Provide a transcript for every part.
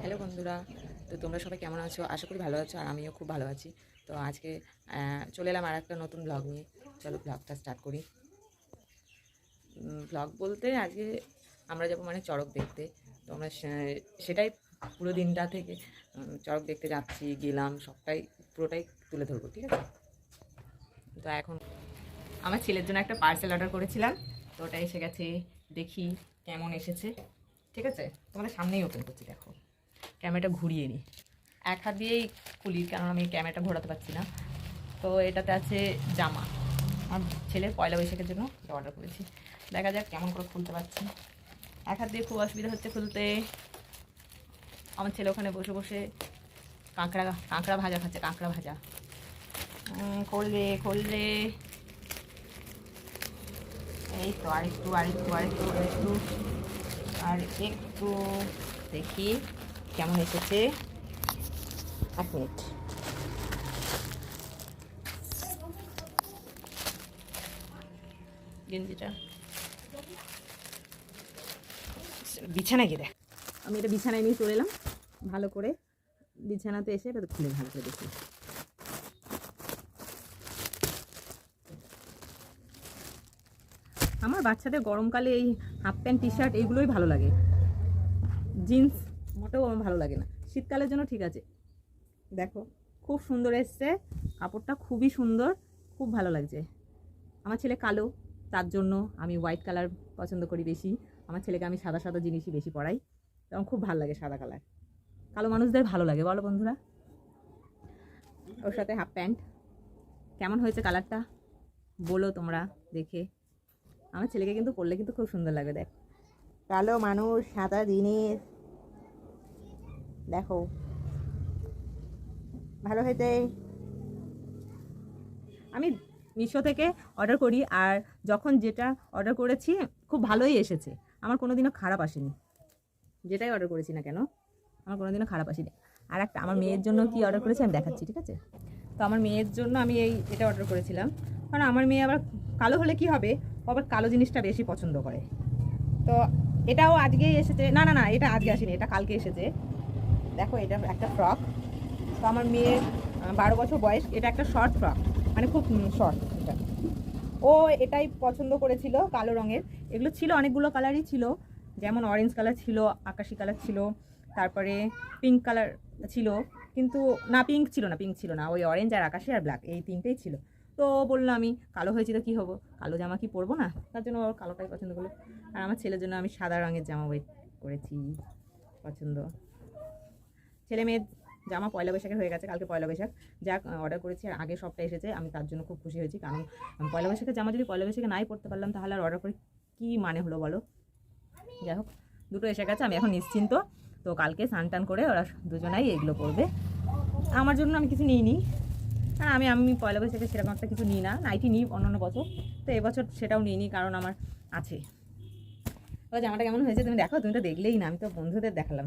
Hello বন্ধুরা, তো তোমরা সবাই কেমন আছো? আশা করি ভালো আছো আর আমিও খুব ভালো আছি। তো আজকে চলে এলাম আর একটা নতুন ব্লগ নিয়ে। চলো ব্লগটা স্টার্ট করি। ব্লগ বলতে আজকে আমরা যাব মানে চড়ক দেখতে। তো আমরা সেটাই পুরো দিনটা থেকে চড়ক দেখতে যাচ্ছি, গেলাম, সবটাই পুরোটাই তুলে ধরবো, ঠিক আছে? তো এখন আমার ছেলের জন্য একটা পার্সেল অর্ডার করেছিলাম। তো ওটা এসে গেছে, দেখি কেমন এসেছে, ঠিক আছে? তোমাদের সামনেই ওপেন করছি, দেখো। ক্যামেরাটা ঘুরিয়ে নিই। এক হাত দিয়েই খুলি কারণ আমি ক্যামেরাটা ঘোরাতে পারছি না। তো এটাতে আছে জামা। আমার ছেলের পয়লা বৈশাখের জন্য অর্ডার করেছি। দেখা যাক কেমন করে খুলতে পারছি। এক হাত দিয়ে খুব অসুবিধা হচ্ছে খুলতে। আমার ছেলে ওখানে বসে বসে কাঁকড়া কাঁকড়া ভাজা খাচ্ছে, কাঁকড়া ভাজা। খুলবে খুলবে। এই তো আরেকটু আরেকটু আরেকটু আরেকটু। আর একটু দেখি। কেমন এসেছে? এক মিনিট। গেঞ্জিটা। বিছানায় গিয়ে আমি এটা বিছানায় নিয়ে চলে এলাম। ভালো করে বিছানাতে এসে এটা খুলে ভালো করে দেখি। আমার বাচ্চাদের গরমকালে এই হাফ প্যান্ট টি শার্ট এইগুলোই ভালো লাগে। জিন্স মোটেও আমার ভালো লাগে না। শীতকালের জন্য ঠিক আছে। দেখো, খুব সুন্দর এসছে। কাপড়টা খুবই সুন্দর, খুব ভালো লাগছে। আমার ছেলে কালো, তার জন্য আমি হোয়াইট কালার পছন্দ করি বেশি। আমার ছেলেকে আমি সাদা সাদা জিনিসই বেশি পরাই। এবং খুব ভালো লাগে সাদা কালার কালো মানুষদের ভালো লাগে, বলো বন্ধুরা। ওর সাথে হাফ প্যান্ট কেমন হয়েছে কালারটা বলো তোমরা, দেখে। আমার ছেলেকে কিন্তু পরলে কিন্তু খুব সুন্দর লাগবে দেখ। কালো মানুষ, সাদা দিনের দেখো। ভালো হয়েছে? আমি মিশো থেকে অর্ডার করি আর যখন যেটা অর্ডার করেছি, খুব ভালোই এসেছে। আমার কোনো দিনও খারাপ আসেনি। যেটাই অর্ডার করেছি না কেন, আমার কোনো দিনও খারাপ আসেনি। আর একটা, আমার মেয়ের জন্য কি অর্ডার করেছি আমি দেখাচ্ছি, ঠিক আছে? তো আমার মেয়ের জন্য আমি এই, এটা অর্ডার করেছিলাম। কারণ আমার মেয়ে আবার কালো হলে কি হবে? আবার কালো জিনিসটা বেশি পছন্দ করে। তো এটাও আজকেই এসেছে। না না না, এটা আজকে আসেনি, এটা কালকে এসেছে। দেখো, এটা একটা ফ্রক তো আমার মেয়ের বারো বছর বয়স, এটা একটা শর্ট ফ্রক মানে খুব শর্ট এটা। ও এটাই পছন্দ করেছিল কালো রঙের। এগুলো ছিল, অনেকগুলো কালারই ছিল। যেমন অরেঞ্জ কালার ছিল, আকাশি কালার ছিল, তারপরে পিঙ্ক কালার ছিল। কিন্তু না পিঙ্ক ছিল না পিঙ্ক ছিল না। ওই অরেঞ্জ আর আকাশি আর ব্ল্যাক এই তিনটেই ছিল। তো বলল, আমি কালো হয়েছি তো কী হব? কালো জামা কি পরবো না? তার জন্য ওর কালোটাই পছন্দ করল। আর আমার ছেলের জন্য আমি সাদা রঙের জামা ওয়েট করেছি। পছন্দ। ছেলে মেয়ের জামা পয়লা বৈশাখের হয়ে গেছে, কালকে পয়লা বৈশাখ। যা অর্ডার করেছি আর আগে সবটা এসেছে, আমি তার জন্য খুব খুশি হয়েছি। কারণ পয়লা বৈশাখের জামা যদি পয়লা বৈশাখে নাই পড়তে পারলাম, তাহলে আর অর্ডার করে কী মানে হলো বলো? যাই হোক, দুটো এসে গেছে, আমি এখন নিশ্চিন্ত। তো কালকে স্নান করে ওরা দুজনাই এগুলো করবে আমার জন্য আমি কিছু নিইনি। হ্যাঁ আমি আমি পয়লা বৈশাখে সেরকম একটা কিছু নিই না নাইটি নিই অন্যান্য বছর। তো এবছর সেটাও নিইনি, কারণ আমার আছে। ও জামাটা কেমন হয়েছে তুমি দেখো, তুমি তো দেখলেই না, আমি তো বন্ধুদের দেখালাম।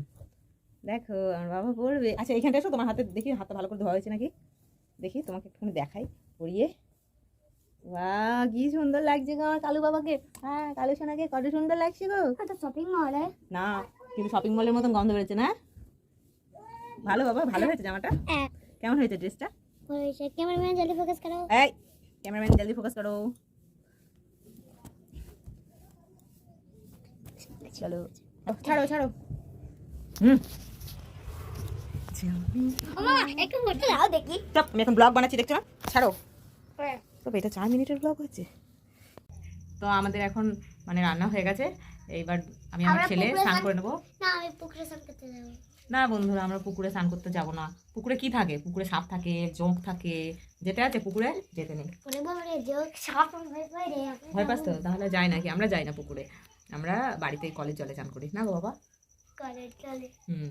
দেখো আমার বাবা পড়বে আচ্ছা এইখানটা এসো তোমার হাতে দেখি হাতটা ভালো করে ধোয়া হয়েছে নাকি? দেখি তোমাকে একটুখানি দেখাই পরিয়ে। বা কি সুন্দর লাগছে গো আমার কালু বাবাকে। হ্যাঁ কালু সোনাকে কত সুন্দর লাগছে গো। শপিং মলে না কিন্তু শপিং মলের মতন গন্ধ বেরোচ্ছে না। ভালো বাবা ভালো হয়েছে জামাটা? কেমন হয়েছে ড্রেসটা? হয়েছে। ক্যামেরাম্যান জলদি ফোকাস করো। এই ক্যামেরাম্যান জলদি ফোকাস করো। চলো। ছাড়ো ছাড়ো। হুম। একটু ফটো দাও দেখি। চপ আমি এখন ব্লগ বানাচ্ছি দেখছ না? ছাড়ো। তবে এটা চার মিনিটের ব্লগ হচ্ছে তো আমাদের এখন মানে রান্না হয়ে গেছে। এইবার আমি আমার ছেলে স্নান করে নেব। না আমি পুকুরে স্নান করতে যাব। না বন্ধুরা আমরা পুকুরে স্নান করতে যাব না। পুকুরে কি থাকে? পুকুরে সাপ থাকে জোঁক থাকে। যেতে আছে পুকুরে? যেতে নেই। ভয় পাস তো? তাহলে যাই নাকি? আমরা যাই না পুকুরে। আমরা বাড়িতেই কলের জলে চান করি। না গো বাবা? হুম।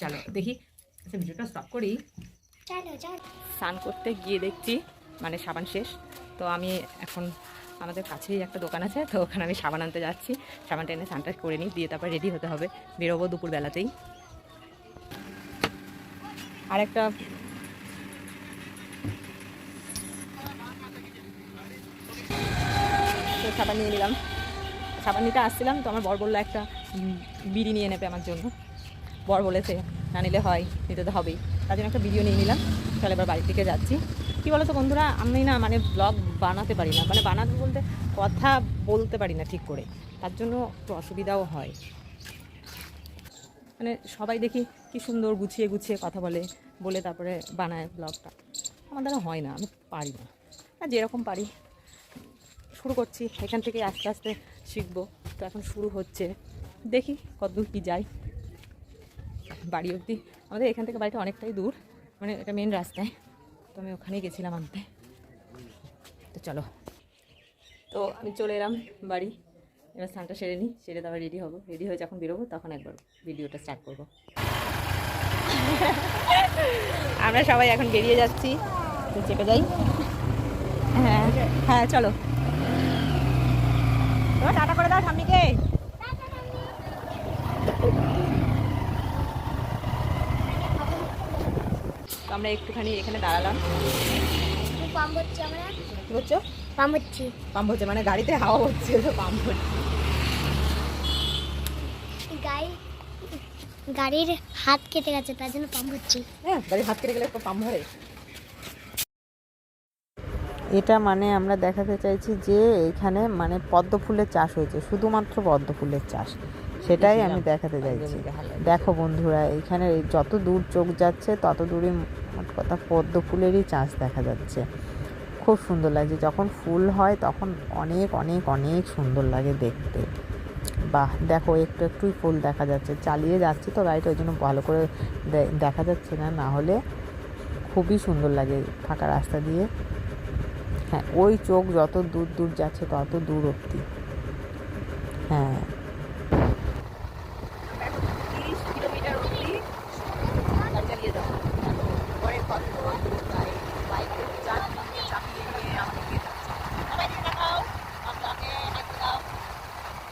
চলো দেখি। আচ্ছা ভিডিওটা স্টপ করি। চলো চলো। স্নান করতে গিয়ে দেখছি মানে সাবান শেষ। তো আমি এখন আমাদের কাছেই একটা দোকান আছে তো ওখানে আমি সাবান আনতে যাচ্ছি। সাবানটা এনে স্নানটা করে নিই দিয়ে তারপর রেডি হতে হবে। বেরোবো দুপুর বেলাতেই আর একটা তো সাবান নিয়ে নিলাম। সাবান নিতে আসছিলাম তো আমার বর বলল একটা বিড়ি নিয়ে নেবে আমার জন্য। বর বলেছে, না নিলে হয়, নিতে তো হবেই। তার জন্য একটা ভিডিও নিয়ে নিলাম। চলে এবার বাড়ির দিকে যাচ্ছি। কী বলো তো বন্ধুরা, আমি না মানে ব্লগ বানাতে পারি না। মানে বানাতে বলতে কথা বলতে পারি না ঠিক করে। তার জন্য একটু অসুবিধাও হয়। মানে সবাই দেখি কি সুন্দর গুছিয়ে গুছিয়ে কথা বলে বলে তারপরে বানায় ব্লগটা আমার দ্বারা হয় না, আমি পারি না। আর যেরকম পারি। শুরু করছি, এখান থেকে আস্তে আস্তে শিখব। তো এখন শুরু হচ্ছে। দেখি কতদূর কী যায়। বাড়ি অবধি। আমাদের এখান থেকে বাড়িটা অনেকটাই দূর। মানে এটা মেন রাস্তায়। তো আমি ওখানেই গেছিলাম আনতে। তো চলো। তো আমি চলে এলাম বাড়ি। এবার স্নানটা সেরে নিই। সেরে তারপর রেডি হব। রেডি হয়ে যখন বেরোবো, তখন একবার ভিডিওটা স্টার্ট করব। আমরা সবাই এখন বেরিয়ে যাচ্ছি। তো চেপে যাই। হ্যাঁ হ্যাঁ চলো। টাটা করে দাও ঠাম্মিকে তো আমরা একটুখানি এখানে দাঁড়ালাম। পাম্প হচ্ছে আমরা কি পাম্প হচ্ছি। পাম্প হচ্ছে মানে গাড়িতে হাওয়া হচ্ছে তো পাম্প হচ্ছে। গাড়ি গাড়ির হাত কেটে গেছে তার জন্য পাম্প হচ্ছি। হ্যাঁ গাড়ির হাত কেটে গেলে পাম্প ভরে এটা মানে আমরা দেখাতে চাইছি যে এখানে মানে পদ্ম ফুলের চাষ হয়েছে শুধুমাত্র পদ্ম ফুলের চাষ। সেটাই আমি দেখাতে চাইছি। দেখো বন্ধুরা এখানে যত দূর চোখ যাচ্ছে তত দূরে মোট কথা পদ্ম ফুলেরই চাষ দেখা যাচ্ছে। খুব সুন্দর লাগছে যখন ফুল হয় তখন অনেক অনেক অনেক সুন্দর লাগে দেখতে। বাহ, দেখো একটু একটুই ফুল দেখা যাচ্ছে। চালিয়ে যাচ্ছি তো গাড়িটা, ওই জন্য ভালো করে দেখা যাচ্ছে না। না হলে খুবই সুন্দর লাগে ফাঁকা রাস্তা দিয়ে। হ্যাঁ ওই চোখ যত দূর দূর যাচ্ছে তত দূর অব্দি হ্যাঁ তিরিশ কিলোমিটার অবধি গাড়ি চালিয়ে যাও পরে কত বাইকে চাপিয়ে চাপিয়ে নিয়ে আমাকে সবাই দিকে দেখাও আপনাকে হাত দাও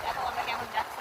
দেখো আমরা কেমন যাচ্ছি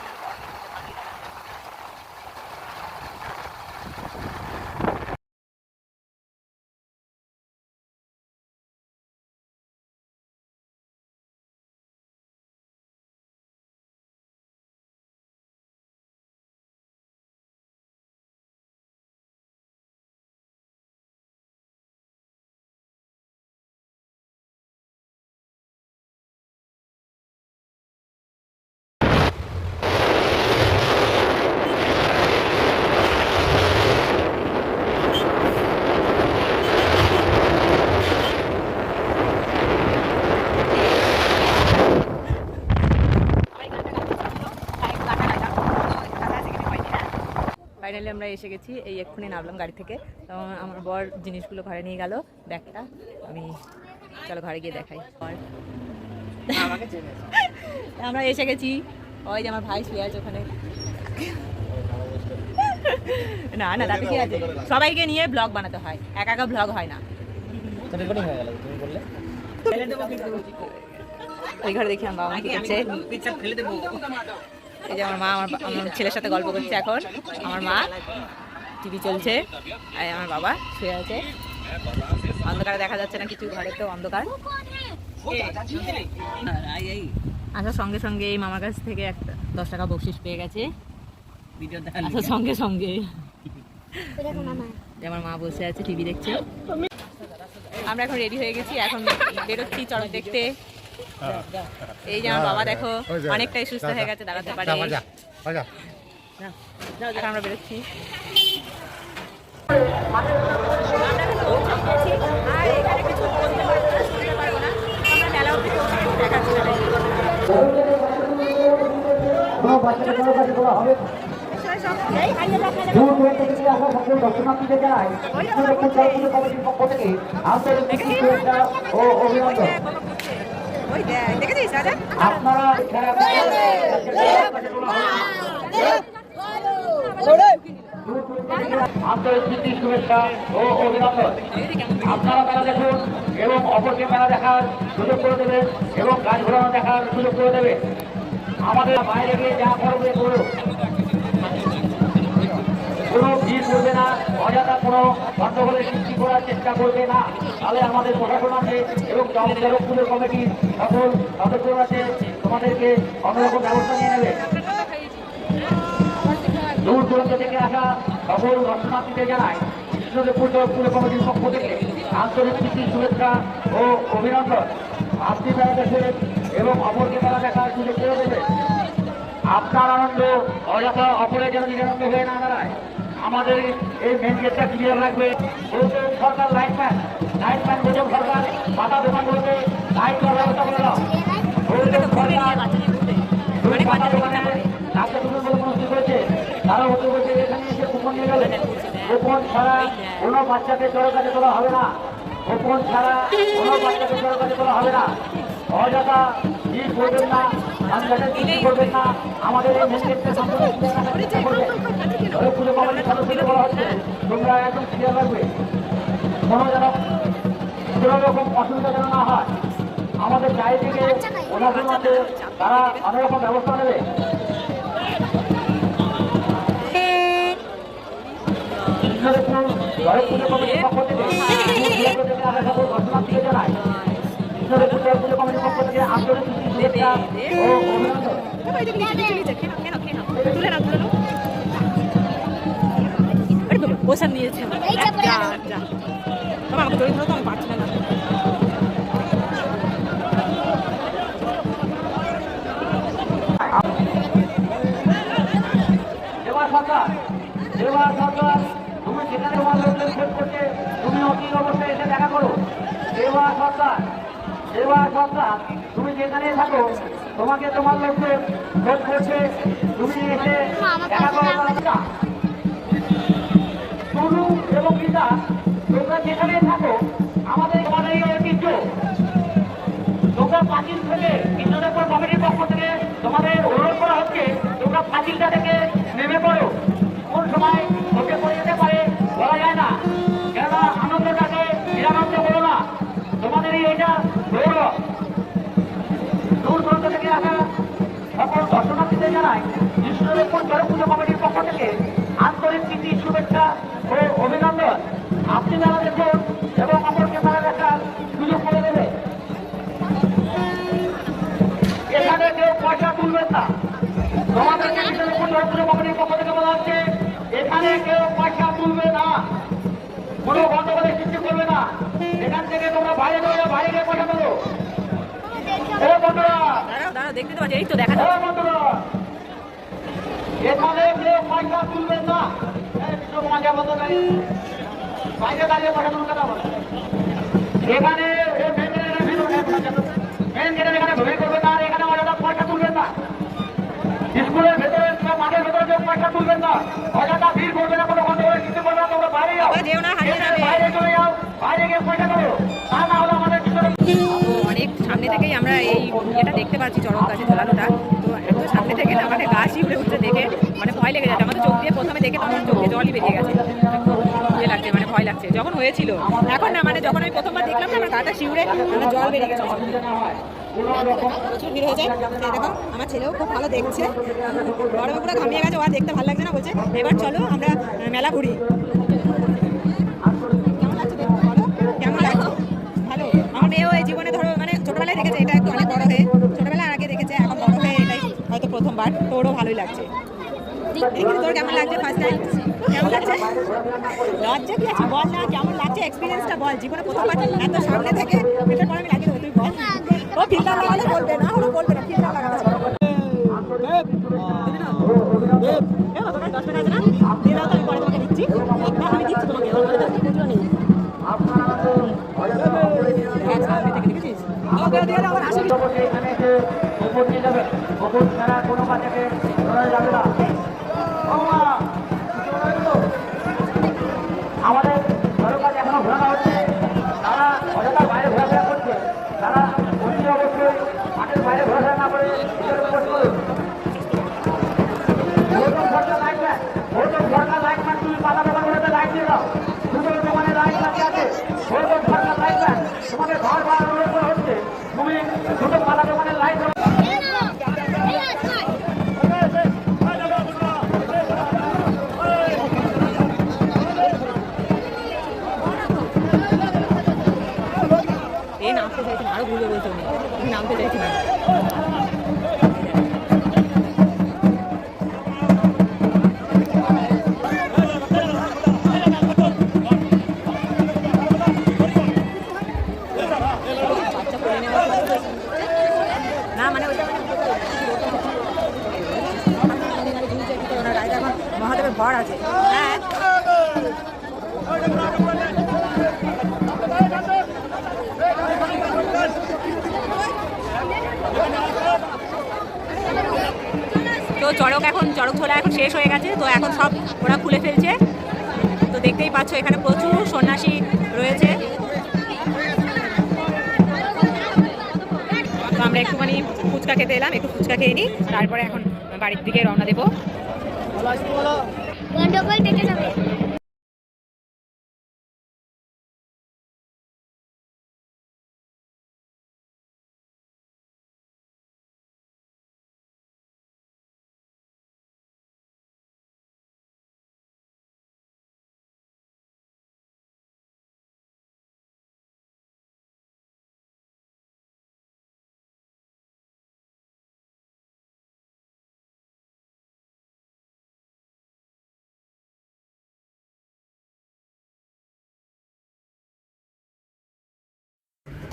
ফাইনালি আমরা এসে গেছি এই এক্ষুনি নামলাম গাড়ি থেকে। তো আমার বর জিনিসগুলো ঘরে নিয়ে গেল ব্যাগটা। আমি চলো ঘরে গিয়ে দেখাই। আমরা এসে গেছি। ওই যে আমার ভাই শুয়ে আছে ওখানে। না না তাতে কি আছে। সবাইকে নিয়ে ব্লগ বানাতে হয়। একা একা ব্লগ হয় না। রেকর্ডিং হয়ে গেল তুমি বললে? ওই ঘরে দেখি আমার বাবা মা কি করছে। পিকচার ফেলে দেবো। এই যে আমার মা আমার আমার ছেলের সাথে গল্প করছে এখন। আমার মা টিভি চলছে আর আমার বাবা শুয়ে আছে। অন্ধকারে দেখা যাচ্ছে না কিছু ঘরে তো অন্ধকার আসার সঙ্গে সঙ্গে এই মামার কাছ থেকে একটা দশ টাকা বকশিস পেয়ে গেছে। ভিডিও আসার সঙ্গে সঙ্গে। যে আমার মা বসে আছে টিভি দেখছে। আমরা এখন রেডি হয়ে গেছি এখন বেরোচ্ছি চড়ক দেখতে। এই যে আমার বাবা দেখো অনেকটাই সুস্থ হয়ে গেছে দাঁড়াতে পারে আমরা বেরোচ্ছি। না। ওই দেখো। দেখেছিস? আন্তর্জাতিক শুভেচ্ছা ও অভিনন্দন আপনারা মেলা দেখুন এবং অপরকে মেলা দেখার সুযোগ করে দেবে এবং গাছ ঘোরানো দেখার সুযোগ করে দেবে আমাদের বাইরে গিয়ে যা করবে করুক কোনো ভিড় করবে না, অযথা কোনো গন্ডগোলের সৃষ্টি করার চেষ্টা করবে না। তাহলে আমাদের প্রশাসন আছে এবং জগৎপুরের কমিটির সকল সদস্য আছে তোমাদেরকে অন্যরকম ব্যবস্থা নিয়ে নেবে। দূর দূরান্ত থেকে আসা সকল দর্শনার্থীদের জানাই কৃষ্ণদেবপুর পুর কমিটির পক্ষ থেকে আন্তরিক প্রীতি, শুভেচ্ছা ও অভিনন্দন। আপনি মেলা দেখে এবং অপরকে মেলা দেখার সুযোগ করে দেবে। আপনার আনন্দ অযথা অপরে যেন নিরানন্দ হয়ে না দাঁড়ায়। আমাদের এই মেন গেটটা ক্লিয়ার রাখবে। গৌতম সরকার লাইটম্যান লাইটম্যান গৌতম সরকার পাতা দোকানগুলোতে লাইট দেওয়ার ব্যবস্থা করে দাও। দোকানে তারা হতে বলছে এখানে এসে কুপন নিয়ে কুপন ছাড়া কোনো বাচ্চাকে কাজে তোলা হবে না। কুপন ছাড়া কোনো বাচ্চাকে চড়ো কাজে তোলা হবে না। অযথা ভিড় করবেন না? আমাদের তোমরা একদম ক্লিয়ার রাখবে কোনো যেন কোনো রকম অসুবিধা যেন না হয়। আমাদের চারিদিকে ওনাদের মধ্যে তারা অনেক রকম ব্যবস্থা নেবে। থেকে আন্তরিক পোশাক নিয়েছে আমাকে ধরো তো আমি পারছি না সরকার দেওয়া সরকার, তুমি যেখানে তোমার লোকজন শেষ করছে এসে দেখা করো। দেওয়া সরকার দেওয়া সরকার। তুমি যেখানে থাকো তোমাকে তোমার লোকজন শেষ করছে তুমি এসে করো তারা এবং গীতা তোমরা যেখানে থাকো আমাদের এই ঐতিহ্য। তোমরা পাঁচিল থেকে কৃষ্ণদেবপুর কমিটির পক্ষ থেকে তোমাদের অনুরোধ করা হচ্ছে তোমরা পাঁচিলটা থেকে নেমে পড়ো। কোন সময় ওকে পড়ে যেতে চরক পুজো কমিটির পক্ষ থেকে আন্তরিক প্রীতি শুভেচ্ছা ও অভিনন্দন। আপনি মেলা দেখুন এবং অপরকে মেলা দেখার সুযোগ করে দেবে। এখানে কেউ পয়সা তুলবেন না। তোমাদেরকে চরক পুজো কমিটির পক্ষ থেকে বলা হচ্ছে এখানে কেউ পয়সা তুলবে না। কোনো গন্ডগোলের সৃষ্টি করবে না। এখান থেকে তোমরা বাইরে বাইরে তোলো। এ বন্ধুরা। দেখতে তো পাচ্ছি এই তো দেখা বন্ধুরা। এখানে কেউ পয়সা তুলবেন না। বাইরে দাঁড়িয়ে পয়সা কথা বলো এখানে মেন গেটের করবেন না আর এখানে অযথা পয়সা তুলবেন না। স্কুলের ভেতরে মাঠের ভেতরে কেউ পয়সা তুলবেন না। অযথা ভিড় করবে না কোনো গন্ডগোলের সৃষ্টি করবে না তোমরা বাইরে যাও। বাইরে চলে যাও বাইরে গিয়ে পয়সা করো তা না হলে আমাদের অনেক সামনে থেকেই আমরা এই এটা দেখতে পাচ্ছি চড়ক গাছে ঝোলানোটা ভয় লেগে যাচ্ছে। আমাদের চোখ দিয়ে প্রথমে দেখে তখন চোখে জলই বেরিয়ে গেছে। ইয়ে লাগছে মানে ভয় লাগছে। যখন হয়েছিল, এখন না মানে যখন আমি প্রথমবার দেখলাম না, আমার গাটা শিউরে মানে জল বেরিয়ে গেছে। প্রচুর ভিড় হয়েছে আমার ছেলেও খুব ভালো দেখছে। গরমে পুরো ঘামিয়ে গেছে ও আর দেখতে ভালো লাগছে না, বলছে, এবার চলো, আমরা মেলা ঘুরি। আমার জীবনে ধরো মানে ছোটবেলায় দেখেছে, এটা একটু অনেক বড় হয়ে। ছোটবেলায় আগে দেখেছে, এখন বড় হয়ে এটাই হয়তো প্রথমবার। তোরও ভালোই লাগছে। দেখি তোর কেমন লাগছে ফার্স্ট টাইম কেমন লাগছে লজ্জা কি আছে বল না কেমন লাগছে এক্সপিরিয়েন্সটা বল জীবনে প্রথমবার এত সামনে থেকে এটার পর আমি লাগিয়ে দেবো তুই বল ও ফিল্টার লাগালে বলবে না হলে বলবে না ফিল্টার লাগানো আছে। এ, তোমার দশ টাকা আছে না? দিয়ে দাও আছে। হ্যাঁ। তো চড়ক এখন, চড়ক ঝোলা এখন শেষ হয়ে গেছে, তো এখন সব ওরা খুলে ফেলছে। তো দেখতেই পাচ্ছ, এখানে প্রচুর সন্ন্যাসী রয়েছে। আমরা একটুখানি ফুচকা খেতে এলাম ফুচকা খেয়ে নিই তারপরে এখন বাড়ির দিকে রওনা দেবো। গন্ডগোল যাবে।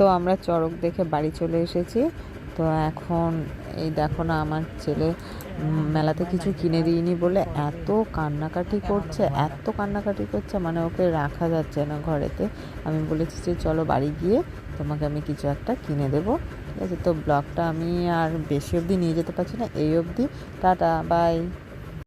তো আমরা চড়ক দেখে বাড়ি চলে এসেছি। তো এখন এই দেখো না, আমার ছেলে মেলাতে কিছু কিনে দিইনি বলে এত কান্নাকাটি করছে, এত কান্নাকাটি করছে মানে ওকে রাখা যাচ্ছে না ঘরেতে। আমি বলেছি যে, চলো বাড়ি গিয়ে তোমাকে আমি কিছু একটা কিনে দেবো। ঠিক আছে, তো ব্লগটা আমি আর বেশি অবধি নিয়ে যেতে পারছি না, এই অবধি। Tata, bye.